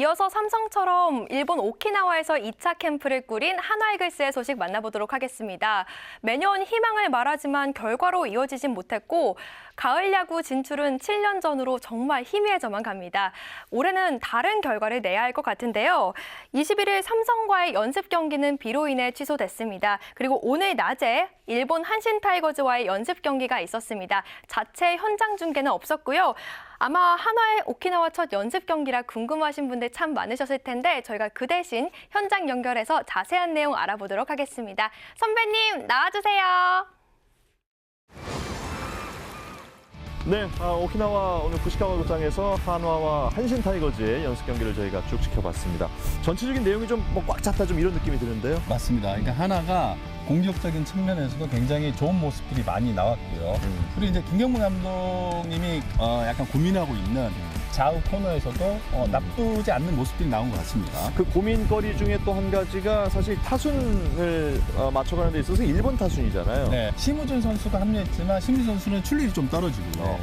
이어서 삼성처럼 일본 오키나와에서 2차 캠프를 꾸린 한화이글스의 소식 만나보도록 하겠습니다. 매년 희망을 말하지만 결과로 이어지진 못했고 가을 야구 진출은 7년 전으로 정말 희미해져만 갑니다. 올해는 다른 결과를 내야 할 것 같은데요. 21일 삼성과의 연습 경기는 비로 인해 취소됐습니다. 그리고 오늘 낮에 일본 한신 타이거즈와의 연습 경기가 있었습니다. 자체 현장 중계는 없었고요. 아마 한화의 오키나와 첫 연습 경기라 궁금하신 분들 참 많으셨을 텐데 저희가 그 대신 현장 연결해서 자세한 내용 알아보도록 하겠습니다. 선배님 나와주세요. 네, 아, 오키나와 오늘 부시카와 구장에서 한화와 한신 타이거즈의 연습 경기를 저희가 쭉 지켜봤습니다. 전체적인 내용이 좀 뭐 꽉 찼다 좀 이런 느낌이 드는데요. 맞습니다. 그러니까 하나가 공격적인 측면에서도 굉장히 좋은 모습들이 많이 나왔고요. 음. 그리고 이제 김경문 감독님이 어, 약간 고민하고 있는 좌우 코너에서도 어, 음. 나쁘지 않는 모습들이 나온 것 같습니다. 그 고민거리 중에 또 한 가지가 사실 타순을 어, 맞춰가는 데 있어서 일본 타순이잖아요. 네, 심우준 선수가 합류했지만 심우준 선수는 출력이 좀 떨어지고요. 네.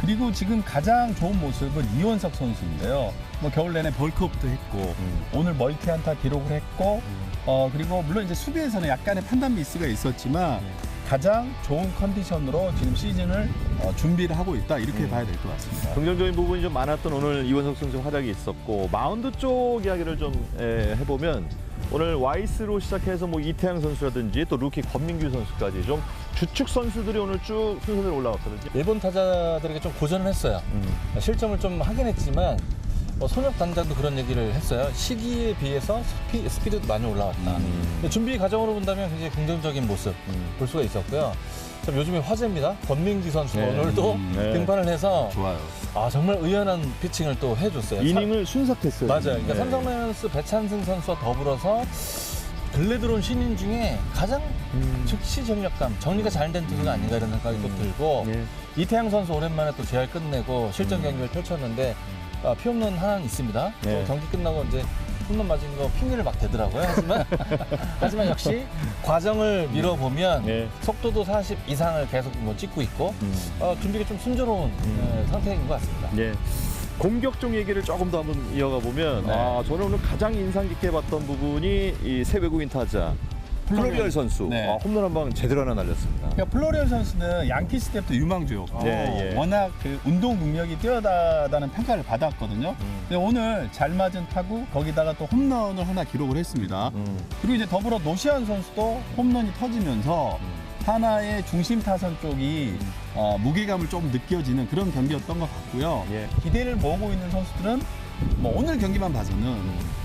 그리고 지금 가장 좋은 모습은 이원석 선수인데요. 뭐 겨울 내내 벌크업도 했고 음. 오늘 멀티 안타 기록을 했고 어 그리고 물론 이제 수비에서는 약간의 판단 미스가 있었지만 가장 좋은 컨디션으로 지금 시즌을 어, 준비를 하고 있다 이렇게 음. 봐야 될 것 같습니다. 긍정적인 부분이 좀 많았던 오늘 이원석 선수 활약이 있었고 마운드 쪽 이야기를 좀 에, 해보면 오늘 와이스로 시작해서 뭐 이태양 선수라든지 또 루키 권민규 선수까지 좀 주축 선수들이 오늘 쭉 순서대로 올라왔거든요. 일본 타자들에게 좀 고전을 했어요. 음. 실점을 좀 하긴 했지만 뭐 손혁 단장도 그런 얘기를 했어요. 시기에 비해서 스피, 스피 드도 많이 올라왔다. 음. 준비 과정으로 본다면 굉장히 긍정적인 모습 음. 볼 수가 있었고요. 참 요즘에 화제입니다. 권민기 선수 네. 오늘도 음, 네. 등판을 해서 좋아요. 아 정말 의연한 피칭을 또 해줬어요. 이닝을 순삭했어요. 맞아요. 그러니까 네. 삼성 라이온스 배찬승 선수와 더불어서 근래 들어온 신인 중에 가장 음. 즉시 전력감, 정리가 잘 된 투수가 아닌가 이런 생각이 또 들고 예. 이태양 선수 오랜만에 또 재활 끝내고 실전 경기를 펼쳤는데 아, 피홈런 하나는 있습니다. 네. 또 경기 끝나고 이제 홈런 맞은 거 핑계를 막 대더라고요. 하지만 하지만 역시 과정을 밀어보면 네. 속도도 40 이상을 계속 뭐 찍고 있고 음. 어, 준비가 좀 순조로운 네, 상태인 것 같습니다. 예. 공격 쪽 얘기를 조금 더 한번 이어가 보면 네. 아 저는 오늘 가장 인상 깊게 봤던 부분이 이 새 외국인 타자 플로리얼 선수 네. 아, 홈런 한 방 제대로 하나 날렸습니다. 그러니까 플로리얼 선수는 양키스 때부터 유망주였고 예, 예. 워낙 그 운동 능력이 뛰어나다는 평가를 받았거든요. 음. 근데 오늘 잘 맞은 타구 거기다가 또 홈런을 하나 기록을 했습니다. 음. 그리고 이제 더불어 노시안 선수도 홈런이 터지면서 하나의 중심 타선 쪽이 어, 무게감을 좀 느껴지는 그런 경기였던 것 같고요. 예. 기대를 모으고 있는 선수들은 뭐 오늘 경기만 봐서는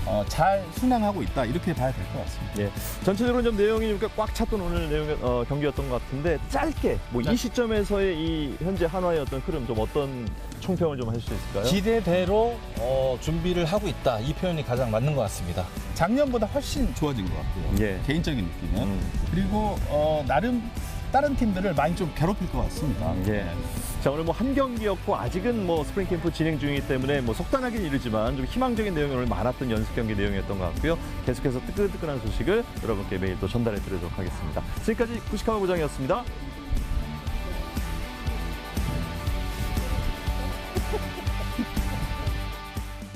어, 잘 순항하고 있다 이렇게 봐야 될 것 같습니다. 예. 전체적으로 좀 내용이 좀꽉 찼던 오늘 내용 어, 경기였던 것 같은데 짧게 뭐이 시점에서의 이 현재 한화의 어떤 흐름 좀 어떤 총평을 좀할수 있을까요? 기대대로 어, 준비를 하고 있다. 이 표현이 가장 맞는 것 같습니다. 작년보다 훨씬 좋아진 것 같고요. 예. 개인적인 느낌은 음. 그리고 어, 나름 다른 팀들을 많이 좀 괴롭힐 것 같습니다. 예. 자 오늘 뭐 한 경기였고 아직은 뭐 스프링 캠프 진행 중이기 때문에 뭐 속단하긴 이르지만 좀 희망적인 내용이 오늘 많았던 연습 경기 내용이었던 것 같고요. 계속해서 뜨끈뜨끈한 소식을 여러분께 매일 또 전달해 드리도록 하겠습니다. 지금까지 구시카마 부장이었습니다.